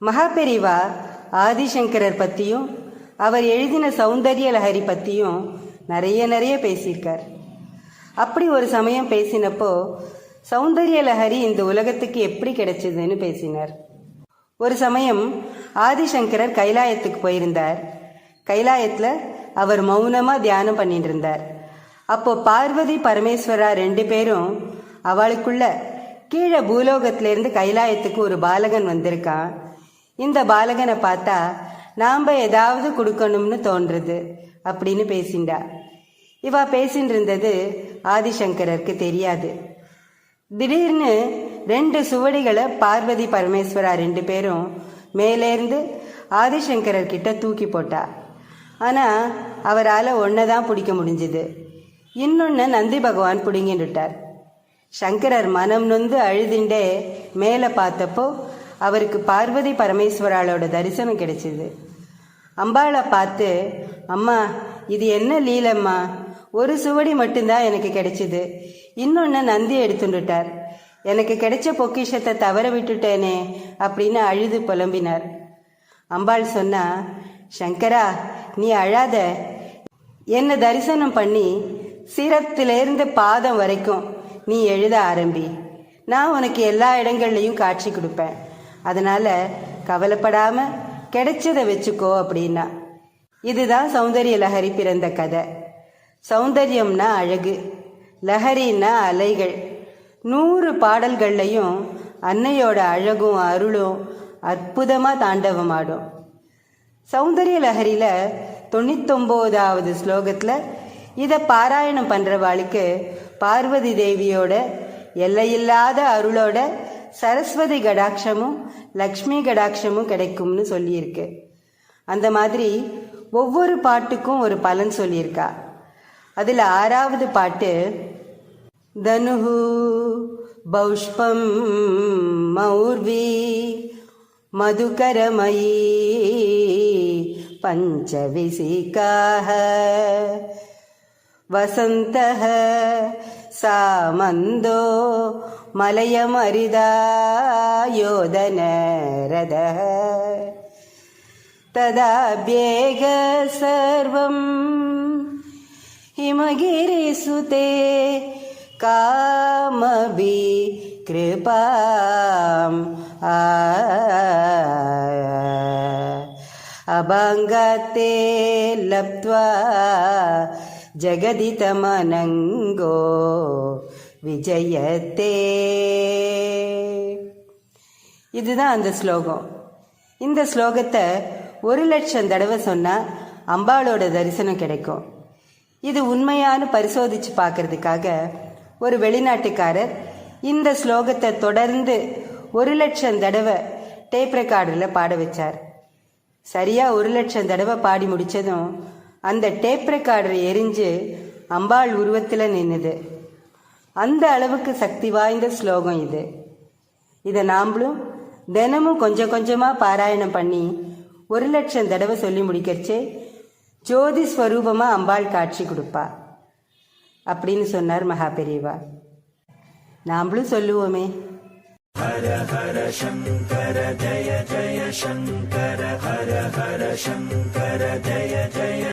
மகாபெரிவா ஆதிசங்கரர் பற்றியும் அவர் எழுதின சௌந்தரிய லஹரி பற்றியும் நிறைய நிறைய பேசியிருக்கார். அப்படி ஒரு சமயம் பேசினப்போ சௌந்தரிய லஹரி இந்த உலகத்துக்கு எப்படி கிடைச்சதுன்னு பேசினார். ஒரு சமயம் ஆதிசங்கரர் கைலாயத்துக்கு போயிருந்தார். கைலாயத்தில் அவர் மௌனமாக தியானம் பண்ணிட்டு இருந்தார். அப்போ பார்வதி பரமேஸ்வரா ரெண்டு பேரும் அவளுக்குள்ள கீழே பூலோகத்திலேருந்து கைலாயத்துக்கு ஒரு பாலகன் வந்திருக்கான் இந்த பாலகனை பார்த்தா நாம் ஏதாவது கொடுக்கணும்னு தோன்றுறது அப்படின்னு பேசிண்டா இவா பேசின்னு இருந்தது ஆதிசங்கரருக்கு தெரியாது. திடீர்னு ரெண்டு சுவடிகளை பார்வதி பரமேஸ்வரா ரெண்டு பேரும் மேலேருந்து ஆதிசங்கரர்கிட்ட தூக்கி போட்டா. ஆனால் அவரால் ஒன்றை தான் பிடிக்க முடிஞ்சுது. இன்னொன்று நந்தி பகவான் பிடுங்கிட்டுட்டார் சங்கரர் மனம் நொந்து அழுதுண்டே மேலே பார்த்தப்போ அவருக்கு பார்வதி பரமேஸ்வராளோட தரிசனம் கிடைச்சிது. அம்பாளை பார்த்து அம்மா இது என்ன லீலம்மா? ஒரு சுவடி மட்டும்தான் எனக்கு கிடைச்சிது. இன்னொன்று நந்தி எடுத்துட்டுட்டார் எனக்கு கிடைச்ச பொக்கிஷத்தை தவற விட்டுட்டேனே அப்படின்னு அழுது புலம்பினார். அம்பாள் சொன்னா சங்கரா நீ அழாத. என்னை தரிசனம் பண்ணி சிரத்திலேருந்து பாதம் வரைக்கும் நீ எழுத ஆரம்பி. நான் உனக்கு எல்லா இடங்கள்லையும் காட்சி கொடுப்பேன். அதனால கவலைப்படாம கிடைச்சதை வச்சுக்கோ அப்படின்னா. இதுதான் சௌந்தரிய லஹரி பிறந்த கதை. சௌந்தரியம்னா அழகு லஹரின்னா அலைகள். நூறு பாடல்கள்லையும் அன்னையோட அழகும் அருளும் அற்புதமாக தாண்டவமாடும். சௌந்தரிய லஹரியில் தொண்ணூத்தொம்போதாவது ஸ்லோகத்தில் இதை பாராயணம் பண்ணுறவாளுக்கு பார்வதி தேவியோட எல்லையில்லாத அருளோட சரஸ்வதி கடாட்சமும் லக்ஷ்மி கடாட்சமும் கிடைக்கும்னு சொல்லியிருக்கு. அந்த மாதிரி ஒவ்வொரு பாட்டுக்கும் ஒரு பலன் சொல்லியிருக்கா. அதில் ஆறாவது பாட்டு தனுஹு பௌஷ்பம் மௌர்வி மதுகரமயி वसन्तः सा मन्दो मलयमरिदा योदनरदः तदाभ्येग सर्वम् हिमगिरिसुते कामभि कृपाम् अभाङ्गते लब्ध्वा ஜெகதிதமனங்கோ விஜயத்தே இதுதான் அந்த ஸ்லோகம். இந்த ஸ்லோகத்தை ஒரு லட்சம் தடவை சொன்னால் அம்பாளோட தரிசனம் கிடைக்கும். இது உண்மையானு பரிசோதித்து பார்க்கறதுக்காக ஒரு வெளிநாட்டுக்காரர் இந்த ஸ்லோகத்தை தொடர்ந்து ஒரு லட்சம் தடவை டேப் ரெக்கார்டில் பாட வச்சார். சரியாக ஒரு லட்சம் தடவை பாடி முடித்ததும் அந்த டேப் ரெக்கார்டர் எரிஞ்சு அம்பாள் உருவத்தில் நின்னுது. அந்த அளவுக்கு சக்தி வாய்ந்த ஸ்லோகம் இது. இதை நாம்ளும் தினமும் கொஞ்சம் கொஞ்சமாக பாராயணம் பண்ணி ஒரு லட்சம் தடவை சொல்லி முடிக்கிறச்சே ஜோதி ஸ்வரூபமாக அம்பாள் காட்சி கொடுப்பா. அப்படின்னு சொன்னார் மகா பெரியவா. நாம்ளும் சொல்லுவோமே. ஹர ஹர சங்கர ஜய ஜய சங்கர ஹர ஹர சங்கர ஜய ஜய